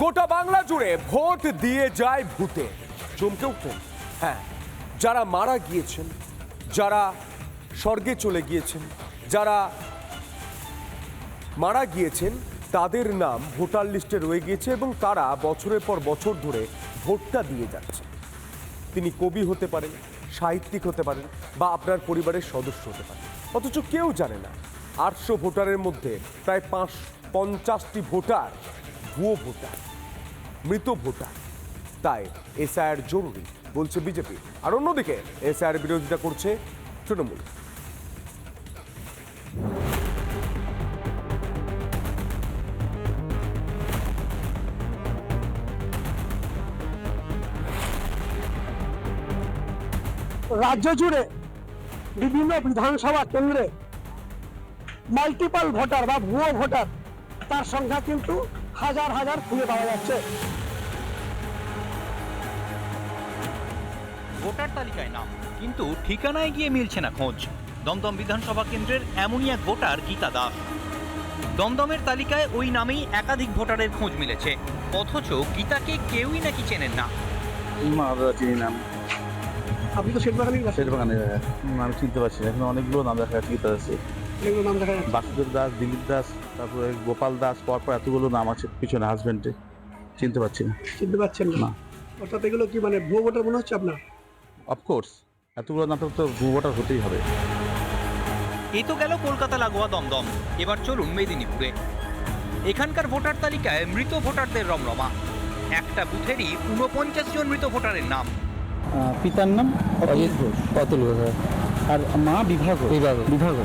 গোটা বাংলা জুড়ে ভোট দিয়ে যায় ভূতে। চমকে উঠলেন হ্যাঁ যারা মারা গিয়েছেন, যারা স্বর্গে চলে গিয়েছেন, যারা মারা গিয়েছেন, তাদের নাম ভোটার লিস্টে রয়ে গিয়েছে এবং তারা বছরের পর বছর ধরে ভোটটা দিয়ে যাচ্ছে। তিনি কবি হতে পারেন, সাহিত্যিক হতে পারেন বা আপনার পরিবারের সদস্য হতে পারেন। অথচ কেউ জানে না, আটশো ভোটারের মধ্যে প্রায় পাঁচ, পঞ্চাশটি ভোটার ভুয়ো ভোটার মৃত ভোটার তাই এসআইআর জরুরি, বলছে বিজেপি। আর অন্যদিকে এসআইআর বিরোধিতা করছে তৃণমূল। রাজ্য জুড়ে বিভিন্ন বিধানসভা কেন্দ্রে মাল্টিপল ভোটার বা ভুয়ো ভোটার, তার সংখ্যা কিন্তু হাজার হাজার খুঁজে পাওয়া যাচ্ছে। ভোটার তালিকায় নাম কিন্তু ঠিকানায় গিয়ে মিলছে না খোঁজ। দমদম বিধানসভা কেন্দ্রের এমনই এক ভোটার গীতা দাস। দমদমের তালিকায় ওই নামেই একাধিক ভোটারের খোঁজ মিলেছে অথচ গীতাকে কেউই নাকি চেনেন না। চিনি নাম আপনি তো শেখবাগানি শেষ বাগানে আমি চিনতে পারছি এখন অনেকগুলো নাম দেখা যাচ্ছে গীতা দাসে বাসুদেব দাস দিলীপ দাস তারপরে গোপাল দাস পরপর এতগুলো নাম আছে পিছনে হাজবেন্ডে চিনতে পারছি না। চিনতে পারছেন না। অর্থাৎ এগুলো কি মানে ভুয়ো ভোটার মনে হচ্ছে আপনার? অফকোর্স এতগুলো নাম তো ভূ ভোটার হতেই হবে। এ তো গেল কলকাতা লাগোয়া দমদম। এবার চলুন মেদিনীপুরে। এখানকার ভোটার তালিকায় মৃত ভোটারদের রমরমা। একটা বুথেরই ঊনপঞ্চাশ জন মৃত ভোটারের নাম। পিতার নাম? অজিত ঘোষ। অতুল ঘোষ। আর মা বিভাগ বিভাগ বিভাগ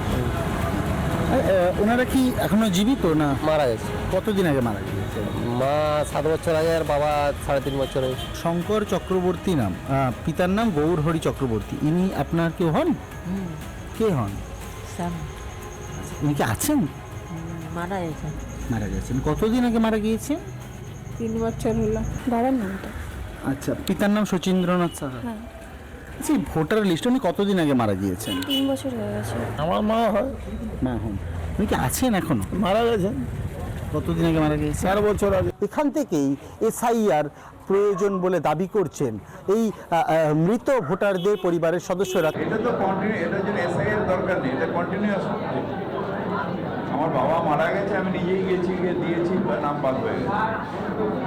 ওনারা কি এখনও জীবিত না মারা গেছে। কতদিন আগে মারা গিয়েছে মা সাত বছর আগে আর বাবা সাড়ে তিন বছর হয়েছে শঙ্কর চক্রবর্তী নাম পিতার নাম গৌরহরি চক্রবর্তী। ইনি আপনার কেউ হন? কে হন? উনি কি আছেন? মারা গেছে মারা গেছেন। কতদিন আগে মারা গিয়েছেন? তিন বছর হলো। বাবার নামটা আচ্ছা পিতার নাম শচীন্দ্রনাথ সাহা। আচ্ছা ভোটার লিস্ট উনি কতদিন আগে মারা গিয়েছেন? তিন বছর হয়ে গেছে। আমার মা হয়। মা হন। উনি কি আছেন এখনও? মারা গেছেন কতদিন আগে মারা গিয়েছে চার বছর আগে। এখান থেকেই এসআইআর প্রয়োজন বলে দাবি করছেন এই মৃত ভোটারদের পরিবারের সদস্যরা। এটা তো কন্টিনিউ এটা যেন এসআইআর দরকার নেই এটা কন্টিনিউয়াস আমার বাবা মারা গেছে, আমি নিজেই গেছি, গিয়ে দিয়েছি বা নাম বাদ হয়ে গেছে।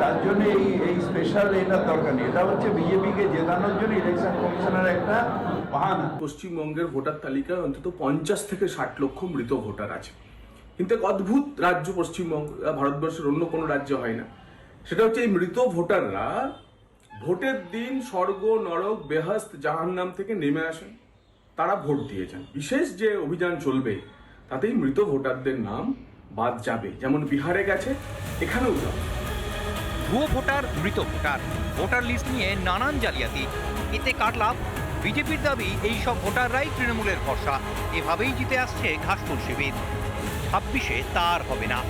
তার জন্য এই এই স্পেশাল এটার দরকার নেই। এটা হচ্ছে বিজেপিকে জেতানোর জন্য ইলেকশন কমিশনের একটা বাহানা। পশ্চিমবঙ্গের ভোটার তালিকায় অন্তত পঞ্চাশ থেকে ষাট লক্ষ মৃত ভোটার আছে। কিন্তু এক অদ্ভুত রাজ্য পশ্চিমবঙ্গ ভারতবর্ষের অন্য কোনো রাজ্য হয় না। সেটা হচ্ছে এই মৃত ভোটাররা ভোটের দিন স্বর্গ, নরক, বেহাস্ত, জাহান্নাম থেকে নেমে আসেন। তারা ভোট দিয়েছেন বিশেষ যে অভিযান চলবে তাতেই মৃত ভোটারদের নাম বাদ যাবে, যেমন বিহারে গেছে, এখানেও যাবে। ভুয়ো ভোটার, মৃত ভোটার। ভোটার লিস্ট নিয়ে নানান জালিয়াতি। এতে কার লাভ? বিজেপির দাবি, এই সব ভোটাররাই তৃণমূলের ভরসা। এভাবেই জিতে আসছে ঘাসফুল শিবির। ছাব্বিশে তার হবে না।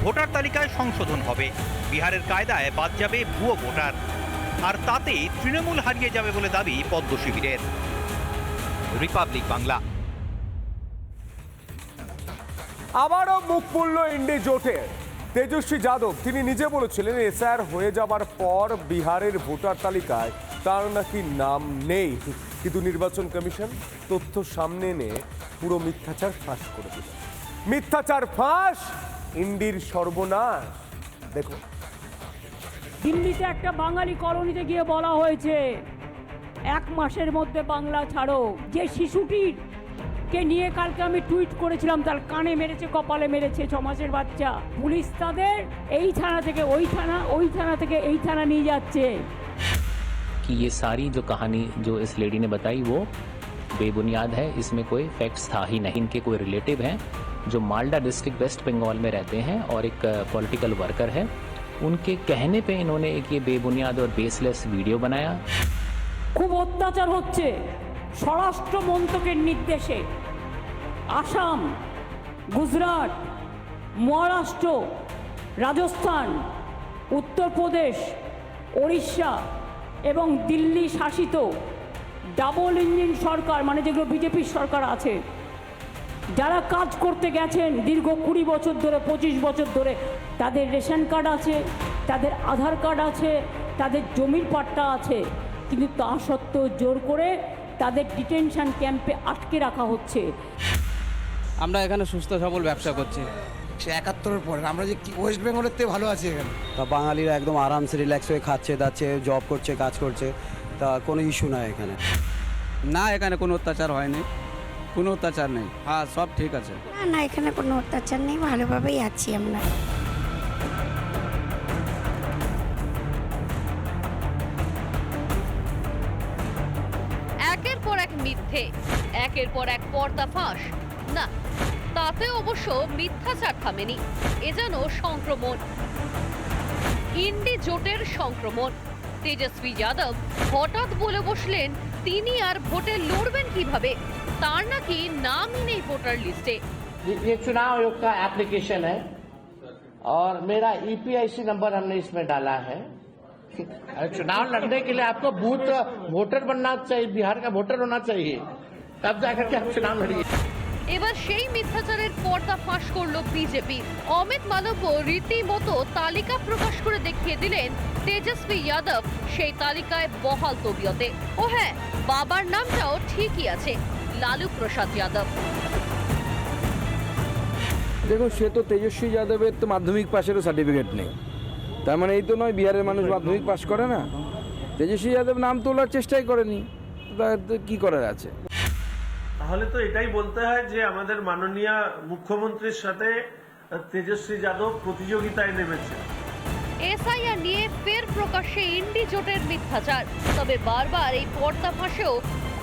ভোটার তালিকায় সংশোধন হবে। বিহারের কায়দায় বাদ যাবে ভুয়ো ভোটার। আর তাতে তৃণমূল হারিয়ে যাবে বলে দাবি পদ্ম শিবিরের। রিপাবলিক বাংলা। আবারও মুখ পুরল ইন্ডি জোটের তেজস্বী যাদব, তিনি নিজে বলেছিলেন এসআর হয়ে যাবার পর বিহারের ভোটার তালিকায় তার নাকি নাম নেই। কিন্তু নির্বাচন কমিশন তথ্য সামনে এনে পুরো মিথ্যাচার ফাঁস করে দিল। মিথ্যাচার ফাঁস, ইন্ডির সর্বনাশ। দেখুন। দিল্লিতে একটা বাঙালি কলোনিতে গিয়ে বলা হয়েছে, এক মাসের মধ্যে বাংলা ছাড়ো। যে শিশুটির কে নিয়ে কালকে আমি টুইট করেছিলাম তার কানে মেরেছে কপালে মেরেছে ছ মাসের বাচ্চা পুলিশ তাদের এই থানা থেকে ওই থানা ওই থানা থেকে এই থানা নিয়ে যাচ্ছে कि ये सारी जो कहानी जो इस लेडी ने बताई वो बेबुनियाद है इसमें कोई फैक्ट्स था ही नहीं इनके कोई रिलेटिव हैं जो मालडा डिस्ट्रिक्ट वेस्ट बंगाल में रहते हैं और एक पॉलिटिकल वर्कर है उनके कहने पे इन्होंने एक ये बेबुनियाद और बेसलेस वीडियो बनाया খুব অত্যাচার হচ্ছে স্বরাষ্ট্র মন্ত্রকের নির্দেশে আসাম, গুজরাট, মহারাষ্ট্র, রাজস্থান, উত্তরপ্রদেশ, ওড়িশা এবং দিল্লি শাসিত ডাবল ইঞ্জিন সরকার মানে যেগুলো বিজেপির সরকার আছে, যারা কাজ করতে গেছেন দীর্ঘ কুড়ি বছর ধরে, পঁচিশ বছর ধরে, তাদের রেশন কার্ড আছে, তাদের আধার কার্ড আছে, তাদের জমির পাট্টা আছে, কিন্তু তা সত্ত্বেও জোর করে তাদের ডিটেনশন ক্যাম্পে আটকে রাখা হচ্ছে। আমরা এখানে সুস্থ সবল ব্যবসা করছি। সে একাত্তরের পরে আমরা যে ওয়েস্ট বেঙ্গলের থেকে ভালো আছি এখানে? তা বাঙালিরা একদম আরামসে রিল্যাক্স হয়ে খাচ্ছে দাচ্ছে জব করছে কাজ করছে তা কোনো ইস্যু নাই এখানে। না এখানে কোনো অত্যাচার হয়নি কোনো অত্যাচার নেই। হ্যাঁ সব ঠিক আছে। না না এখানে কোনো অত্যাচার নেই ভালোভাবেই আছি আমরা। একের পর এক মিথ্যে একের পর এক পর্দা ফাঁস না তাতে অবশ্য মিথ্যাচার থামেনি এ যেন সংক্রমণ ইন্ডি জোটের সংক্রমণ তেজস্বী যাদব হঠাৎ বলে বসলেন তিনি আর ভোটে লড়বেন কিভাবে তার নাকি নামই নেই ভোটার লিস্টে ये चुनाव आयोग का एप्लीकेशन है और मेरा ईपीआईसी नंबर हमने इसमें डाला है चुनाव लड़ने के लिए आपको बूथ वोटर बनना चाहिए बिहार का वोटर होना चाहिए तब जाकर के आप चुनाव लड़िए এবার সেই মিথ্যাচারের পর্দা ফাঁস করল বিজেপি। অমিত মালব্য রীতিমতো তালিকা প্রকাশ করে দেখিয়ে দিলেন তেজস্বী যাদব সেই তালিকায় বহাল তবিয়তে। ও হ্যাঁ বাবার নামটাও ঠিকই আছে, লালু প্রসাদ যাদব। দেখুন, সে তো তেজস্বী যাদবের তো মাধ্যমিক পাশেরও সার্টিফিকেট নেই। তার মানে এই তো নয়, বিহারের মানুষ মাধ্যমিক পাশ করে না। তেজস্বী যাদব নাম তোলার চেষ্টাই করেনি। কি করার আছে? তাহলে তো এটাই বলতে হয় যে আমাদের মাননীয় মুখ্যমন্ত্রীর সাথে তেজস্বী যাদব প্রতিযোগিতায় নেমেছে। এসআইআর নিয়ে ফের প্রকাশ্যে ইন্ডি জোটের মিথ্যাচার। তবে বারবার এই পর্দা ফাঁসেও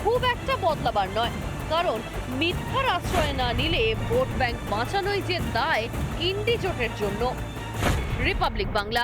খুব একটা বদলাবার নয়। কারণ মিথ্যার আশ্রয় না নিলে ভোট ব্যাংক বাঁচানোই যে দায় ইন্ডি জোটের জন্য। রিপাবলিক বাংলা।